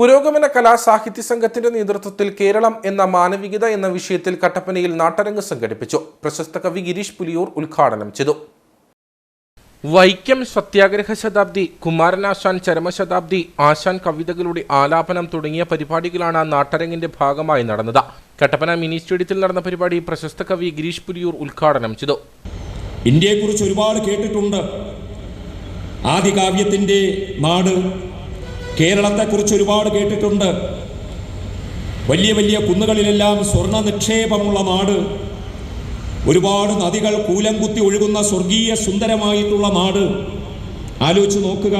പുരോഗമന കലാ സാഹിത്യ സംഘത്തിന്റെ നേതൃത്വത്തിൽ കേരളം എന്ന മാനവികത എന്ന വിഷയത്തിൽ കട്ടപ്പനയിൽ നാട്ടരങ്ങ് സംഘടിപ്പിച്ചു. പ്രശസ്ത കവി ഗിരീഷ് പുലിയൂർ ഉദ്ഘാടനം ചെയ്തു. വൈക്കം സത്യാഗ്രഹ ശതാബ്ദി കുമാരനാശാൻ ചരമശതാബ്ദി ആശാൻ കവിതകളുടെ ആലാപനം തുടങ്ങിയ പരിപാടികളാണ് നാട്ടരങ്ങിന്റെ ഭാഗമായി നടന്നത്. കട്ടപ്പന മിനി സ്റ്റേഡിയത്തിൽ നടന്ന പരിപാടി പ്രശസ്ത കവി ഗിരീഷ് പുലിയൂർ ഉദ്ഘാടനം ചെയ്തു. ഇന്ത്യയെക്കുറിച്ച് ഒരുപാട് കേട്ടിട്ടുണ്ട്. ആദികാവ്യത്തിന്റെ നാട് കേരളത്തെക്കുറിച്ച് ഒരുപാട് കേട്ടിട്ടുണ്ട്. വലിയ വലിയ കുന്നുകളിലെല്ലാം സ്വർണ നിക്ഷേപമുള്ള നാട്. ഒരുപാട് നദികൾ കൂലം കുത്തി ഒഴുകുന്ന സ്വർഗീയ സുന്ദരമായിട്ടുള്ള നാട്. ആലോചിച്ച് നോക്കുക.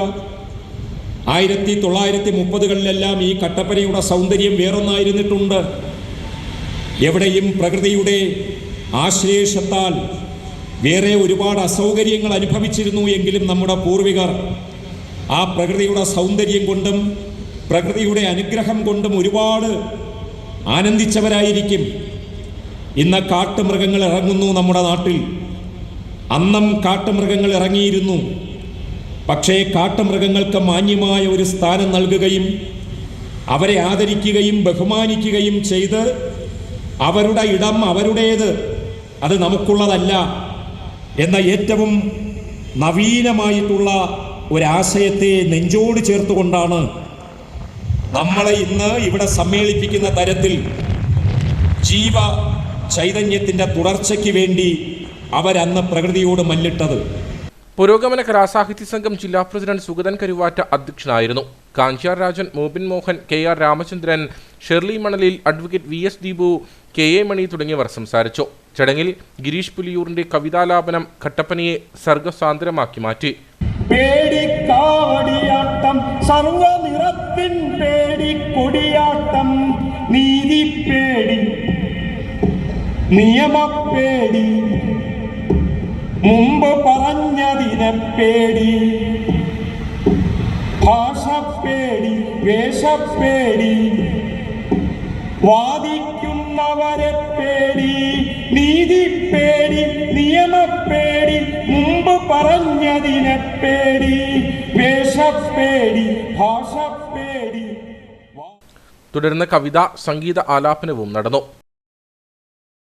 ആയിരത്തി തൊള്ളായിരത്തി മുപ്പതുകളിലെല്ലാം ഈ കട്ടപ്പനയുടെ സൗന്ദര്യം വേറൊന്നായിരുന്നിട്ടുണ്ട്. എവിടെയും പ്രകൃതിയുടെ ആശ്ലേഷത്താൽ വേറെ ഒരുപാട് അസൗകര്യങ്ങൾ അനുഭവിച്ചിരുന്നു എങ്കിലും നമ്മുടെ പൂർവികർ ആ പ്രകൃതിയുടെ സൗന്ദര്യം കൊണ്ടും പ്രകൃതിയുടെ അനുഗ്രഹം കൊണ്ടും ഒരുപാട് ആനന്ദിച്ചവരായിരിക്കും. ഇന്ന് കാട്ടുമൃഗങ്ങൾ ഇറങ്ങുന്നു നമ്മുടെ നാട്ടിൽ. അന്നം കാട്ടുമൃഗങ്ങൾ ഇറങ്ങിയിരുന്നു. പക്ഷേ കാട്ടുമൃഗങ്ങൾക്ക് മാന്യമായ ഒരു സ്ഥാനം നൽകുകയും അവരെ ആദരിക്കുകയും ബഹുമാനിക്കുകയും ചെയ്ത് അവരുടെ ഇടം അവരുടേത്. അത് നമുക്കുള്ളതല്ല. എന്ന ഏറ്റവും നവീനമായിട്ടുള്ള ഒരാശയത്തെ നെഞ്ചോട് ചേർത്തുകൊണ്ടാണ് നമ്മളെ ഇന്ന് ഇവിടെ സമ്മേളിപ്പിക്കുന്ന തരത്തിൽ ജീവ ചൈതന്യത്തിന്റെ തുടർച്ചയ്ക്ക് വേണ്ടി അവരന്ന് പ്രകൃതിയോട് മല്ലിട്ടത്. പുരോഗമന കലാസാഹിത്യ സംഘം ജില്ലാ പ്രസിഡന്റ് സുഗതൻ കരുവാറ്റ അധ്യക്ഷനായിരുന്നു. Kanjar Rajan Mobin Mohan K R Ramachandran Shirley Manalil advocate V S Deepu K A Mani തുടങ്ങിയവർ സംസാരിച്ചു. ചടങ്ങിൽ ഗിരീഷ് പുലിയൂറിന്റെ കവിതാലാപനം കട്ടപ്പനയെ സർഗസാന്ദ്രമാക്കി മാറ്റി. സർവനിറത്തിൻ നീതി പേടി നിയമപ്പേടി മുമ്പ് പറഞ്ഞതിനെ പേടി ഭാഷപ്പേടി വേഷപ്പേടി വാദിക്കുന്നവരെ പേടി നീതിപ്പേടി നിയമപ്പേടി പറഞ്ഞതിനെ പേടി വേഷപ്പേടി ഭാഷപ്പേടി. തുടർന്ന് കവിത സംഗീത ആലാപനവും നടന്നു.